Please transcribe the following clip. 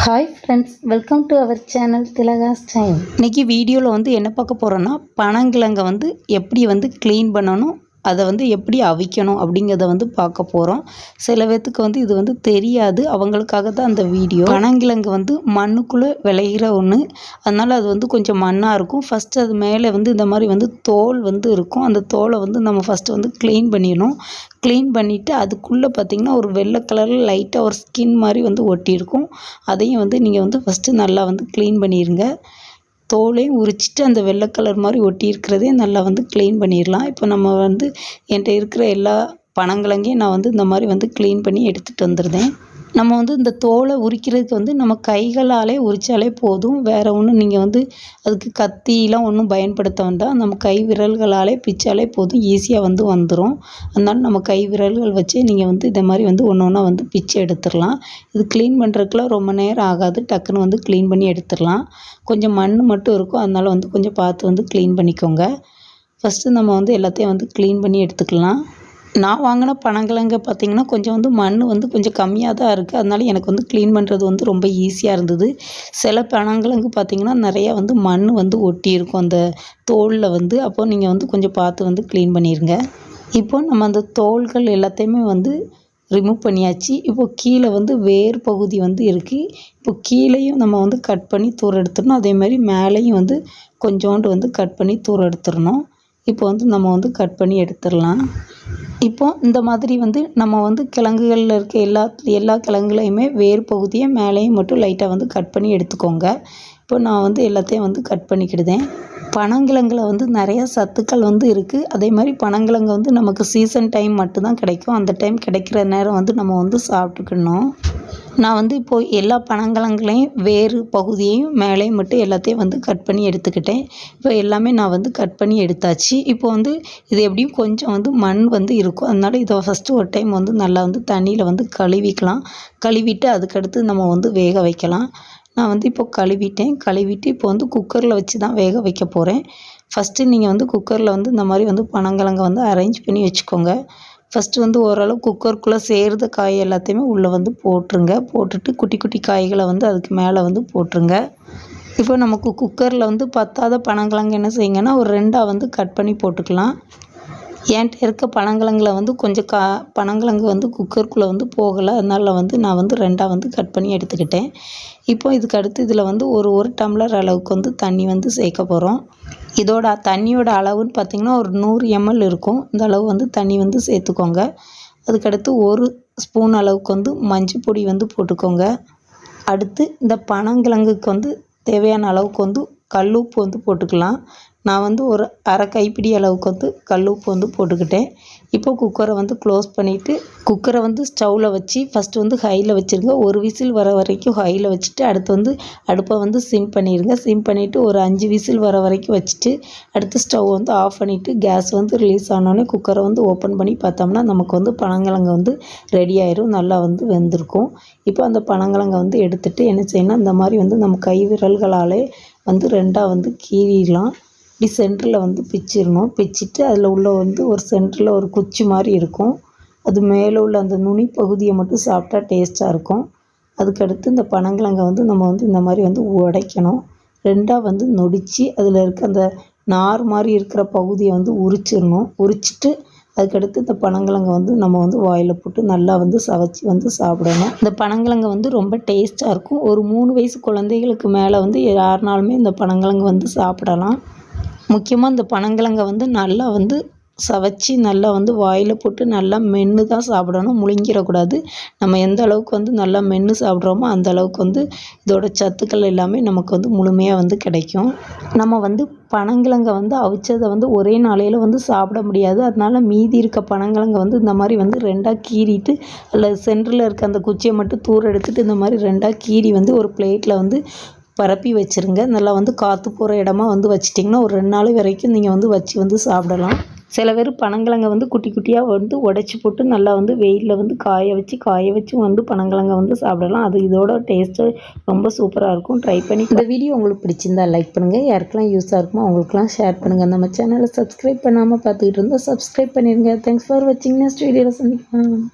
Hi friends welcome to our channel Thilaga's time இன்றைக்கி வீடியோவில் வந்து என்ன பார்க்க போகிறோன்னா பனங்கிழங்கை வந்து எப்படி வந்து க்ளீன் பண்ணணும் அதை வந்து எப்படி அவிக்கணும் அப்படிங்கிறத வந்து பார்க்க போகிறோம் சில பேர்த்துக்கு வந்து இது வந்து தெரியாது. அவங்களுக்காக தான் அந்த வீடியோ. பனங்கிழங்கு வந்து மண்ணுக்குள்ளே விளையிற ஒன்று அதனால் அது வந்து கொஞ்சம் மண்ணாக இருக்கும். ஃபஸ்ட்டு அது மேலே வந்து இந்த மாதிரி வந்து தோல் வந்து இருக்கும். அந்த தோலை வந்து நம்ம ஃபஸ்ட்டு வந்து க்ளீன் பண்ணிடணும். க்ளீன் பண்ணிவிட்டு அதுக்குள்ளே பார்த்திங்கன்னா ஒரு வெள்ளை கலரில் லைட்டாக ஒரு ஸ்கின் மாதிரி வந்து ஒட்டியிருக்கும். அதையும் வந்து நீங்கள் வந்து ஃபஸ்ட்டு நல்லா வந்து க்ளீன் பண்ணிடுங்க தோலையும் உரிச்சிட்டு அந்த வெள்ளை கலர் மாதிரி ஒட்டி இருக்கிறதே நல்லா வந்து க்ளீன் பண்ணிடலாம். இப்போ நம்ம வந்து என்கிட்ட இருக்கிற எல்லா பனங்கிழங்கையும் நான் வந்து இந்த மாதிரி வந்து க்ளீன் பண்ணி எடுத்துகிட்டு வந்துருந்தேன். நம்ம வந்து இந்த தோலை உரிக்கிறதுக்கு வந்து நம்ம கைகளாலே உரித்தாலே போதும். வேறு ஒன்றும் நீங்கள் வந்து அதுக்கு கத்திலாம் ஒன்றும் பயன்படுத்த வேண்டாம். நம்ம கை விரல்களாலே பிச்சாலே போதும். ஈஸியாக வந்து வந்துடும் அதனால நம்ம கை விரல்கள் வச்சே நீங்கள் வந்து இதை மாதிரி வந்து ஒன்று ஒன்றா வந்து பிச்சை எடுத்துடலாம். இது க்ளீன் பண்ணுறதுக்குலாம் ரொம்ப நேரம் ஆகாது. டக்குன்னு வந்து க்ளீன் பண்ணி எடுத்துடலாம். கொஞ்சம் மண் மட்டும் இருக்கும். அதனால் வந்து கொஞ்சம் பார்த்து வந்து க்ளீன் பண்ணிக்கோங்க. ஃபஸ்ட்டு நம்ம வந்து எல்லாத்தையும் வந்து க்ளீன் பண்ணி எடுத்துக்கலாம். நான் வாங்கின பனங்கிழங்க பார்த்திங்கன்னா கொஞ்சம் வந்து மண் வந்து கொஞ்சம் கம்மியாக தான் இருக்குது அதனால எனக்கு வந்து க்ளீன் பண்ணுறது வந்து ரொம்ப ஈஸியாக இருந்தது. சில பனங்கிழங்கு பார்த்திங்கன்னா நிறையா வந்து மண் வந்து ஒட்டி இருக்கும் அந்த தோலில் வந்து அப்போ நீங்கள் வந்து கொஞ்சம் பார்த்து வந்து க்ளீன் பண்ணிடுங்க இப்போ நம்ம அந்த தோல்கள் எல்லாத்தையுமே வந்து ரிமூவ் பண்ணியாச்சு. இப்போது கீழே வந்து வேர் பகுதி வந்து இருக்குது இப்போ கீழேயும் நம்ம வந்து கட் பண்ணி தூர எடுத்துடணும் அதே மாதிரி மேலேயும் வந்து கொஞ்சோண்டு வந்து கட் பண்ணி தூர எடுத்துடணும் இப்போ வந்து நம்ம வந்து கட் பண்ணி எடுத்துடலாம். இப்போ இந்த மாதிரி வந்து நம்ம வந்து கிழங்குகளில் இருக்க எல்லா எல்லா கிழங்குலையுமே வேர் பகுதியை மேலேயும் மட்டும் லைட்டாக வந்து கட் பண்ணி எடுத்துக்கோங்க. இப்போ நான் வந்து எல்லாத்தையும் வந்து கட் பண்ணிக்கிடுதேன். பனங்கிழங்குல வந்து நிறையா சத்துக்கள் வந்து இருக்குது அதே மாதிரி பனங்கிழங்கு வந்து நமக்கு சீசன் டைம் மட்டும்தான் கிடைக்கும். அந்த டைம் கிடைக்கிற நேரம் வந்து நம்ம வந்து சாப்பிட்டுக்கணும். நான் வந்து இப்போது எல்லா பனங்கிழங்குலையும் வேறு பகுதியையும் மேலேயும் மட்டும் எல்லாத்தையும் வந்து கட் பண்ணி எடுத்துக்கிட்டேன். இப்போ எல்லாமே நான் வந்து கட் பண்ணி எடுத்தாச்சு. இப்போ வந்து இது எப்படியும் கொஞ்சம் வந்து மண் வந்து இருக்கும். அதனால் இதை ஃபஸ்ட்டு ஒரு டைம் வந்து நல்லா வந்து தண்ணியில் வந்து கழுவிக்கலாம். கழுவிட்டு அதுக்கடுத்து நம்ம வந்து வேக வைக்கலாம். நான் வந்து இப்போ கழுவிட்டேன். கழுவிட்டு இப்போ வந்து குக்கரில் வச்சு தான் வேக வைக்க போகிறேன் ஃபஸ்ட்டு நீங்கள் வந்து குக்கரில் வந்து இந்த மாதிரி வந்து பனங்கிழங்க வந்து அரேஞ்ச் பண்ணி வச்சுக்கோங்க. ஃபஸ்ட்டு வந்து ஓரளவு குக்கருக்குள்ளே சேர்ந்த காய் எல்லாத்தையுமே உள்ளே வந்து போட்டுருங்க. போட்டுட்டு குட்டி குட்டி காய்களை வந்து அதுக்கு மேலே வந்து போட்டுருங்க. இப்போ நமக்கு குக்கரில் வந்து பத்தாத பனங்கிழங்கு என்ன செய்யுங்கன்னா ஒரு ரெண்டாக வந்து கட் பண்ணி போட்டுக்கலாம். என்கிட்ட இருக்க பனங்கிழங்குல வந்து கொஞ்சம் கா பனங்கிழங்கு வந்து குக்கருக்குள்ளே வந்து போகலை. அதனால் வந்து நான் வந்து ரெண்டாக வந்து கட் பண்ணி எடுத்துக்கிட்டேன். இப்போ இதுக்கு அடுத்து இதில் வந்து ஒரு ஒரு டம்ளர் அளவுக்கு வந்து தண்ணி வந்து சேர்க்க போகிறோம் இதோட தண்ணியோட அளவுன்னு பார்த்திங்கன்னா ஒரு நூறு எம்எல் இருக்கும். இந்த அளவு வந்து தண்ணி வந்து சேர்த்துக்கோங்க. அதுக்கடுத்து ஒரு ஸ்பூன் அளவுக்கு வந்து மஞ்சள் பொடி வந்து போட்டுக்கோங்க. அடுத்து இந்த பனங்கிழங்குக்கு வந்து தேவையான அளவுக்கு வந்து கல் உப்பு வந்து போட்டுக்கலாம். நான் வந்து ஒரு அரை கைப்பிடி அளவுக்கு வந்து கல் உப்பு வந்து போட்டுக்கிட்டேன். இப்போ குக்கரை வந்து க்ளோஸ் பண்ணிவிட்டு குக்கரை வந்து ஸ்டவ்வில் வச்சு ஃபஸ்ட்டு வந்து ஹையில் வச்சுருங்க. ஒரு விசில் வர வரைக்கும் ஹையில் வச்சுட்டு அடுத்து வந்து அடுப்பை வந்து சிம் பண்ணிடுங்க சிம் பண்ணிவிட்டு ஒரு அஞ்சு விசில் வர வரைக்கும் வச்சுட்டு அடுத்து ஸ்டவ் வந்து ஆஃப் பண்ணிவிட்டு கேஸ் வந்து ரிலீஸ் ஆனோடனே குக்கரை வந்து ஓப்பன் பண்ணி பார்த்தோம்னா நமக்கு வந்து பனங்கிழங்கு வந்து ரெடி ஆயிரும். நல்லா வந்து வெந்திருக்கும். இப்போ அந்த பனங்கிழங்கை வந்து எடுத்துகிட்டு என்ன செய்யணும் இந்த மாதிரி வந்து நம்ம கை விரல்களாலே வந்து ரெண்டாக வந்து கீறிடலாம். இப்படி சென்டரில் வந்து பிச்சிடணும். பிச்சிட்டு அதில் உள்ள வந்து ஒரு சென்டரில் ஒரு குச்சி மாதிரி இருக்கும். அது மேலே உள்ள அந்த நுனி பகுதியை மட்டும் சாப்பிட்டா டேஸ்ட்டாக இருக்கும். அதுக்கடுத்து இந்த பனங்கிழங்கை வந்து நம்ம வந்து இந்த மாதிரி வந்து உடைக்கணும். ரெண்டாக வந்து நொடித்து அதில் இருக்க அந்த நார் மாதிரி இருக்கிற பகுதியை வந்து உரிச்சிடணும். உரிச்சிட்டு அதுக்கடுத்து இந்த பனங்கிழங்கை வந்து நம்ம வந்து வாயில் போட்டு நல்லா வந்து சவைச்சி வந்து சாப்பிடணும். இந்த பனங்கிழங்கு வந்து ரொம்ப டேஸ்ட்டாக இருக்கும். ஒரு மூணு வயசு குழந்தைகளுக்கு மேலே வந்து யாருனாலுமே இந்த பனங்கிழங்கு வந்து சாப்பிடலாம். முக்கியமாக இந்த பனங்கிழங்கை வந்து நல்லா வந்து சவைச்சி நல்லா வந்து வாயில் போட்டு நல்லா மென்று தான் சாப்பிடணும். முழுங்கிடக்கூடாது. நம்ம எந்த அளவுக்கு வந்து நல்லா மென்று சாப்பிட்றோமோ அந்த அளவுக்கு வந்து இதோட சத்துக்கள் எல்லாமே நமக்கு வந்து முழுமையாக வந்து கிடைக்கும். நம்ம வந்து பனங்கிழங்கை வந்து அவிச்சதை வந்து ஒரே நாளையில் வந்து சாப்பிட முடியாது. அதனால மீதி இருக்க பனங்கிழங்கை வந்து இந்த மாதிரி வந்து ரெண்டாக கீறிட்டு அதில் சென்டரில் இருக்க அந்த குச்சியை மட்டும் தூர எடுத்துகிட்டு இந்த மாதிரி ரெண்டாக கீறி வந்து ஒரு பிளேட்டில் வந்து பரப்பி வச்சுருங்க. நல்லா வந்து காற்று போகிற இடமா வந்து வச்சிட்டிங்கன்னா ஒரு ரெண்டு நாள் வரைக்கும் நீங்கள் வந்து வச்சு வந்து சாப்பிடலாம். சில பேர் பனங்கிழங்க வந்து குட்டி குட்டியாக வந்து உடச்சி போட்டு நல்லா வந்து வெயிலில் வந்து காய வச்சு காய வச்சு வந்து பனங்கிழங்க வந்து சாப்பிடலாம். அது இதோட டேஸ்ட்டு ரொம்ப சூப்பராக இருக்கும். ட்ரை பண்ணி இந்த வீடியோ உங்களுக்கு பிடிச்சிருந்தா லைக் பண்ணுங்கள் யாருக்கெல்லாம் யூஸாக இருக்குமோ அவங்களுக்குலாம் ஷேர் பண்ணுங்கள் நம்ம சேனலை சப்ஸ்கிரைப் பண்ணாமல் பார்த்துக்கிட்டு இருந்தால் சப்ஸ்கிரைப் பண்ணிடுங்க தேங்க்ஸ் ஃபார் வாட்சிங் நெக்ஸ்ட் வீடியோவில் சந்திக்கலாம்.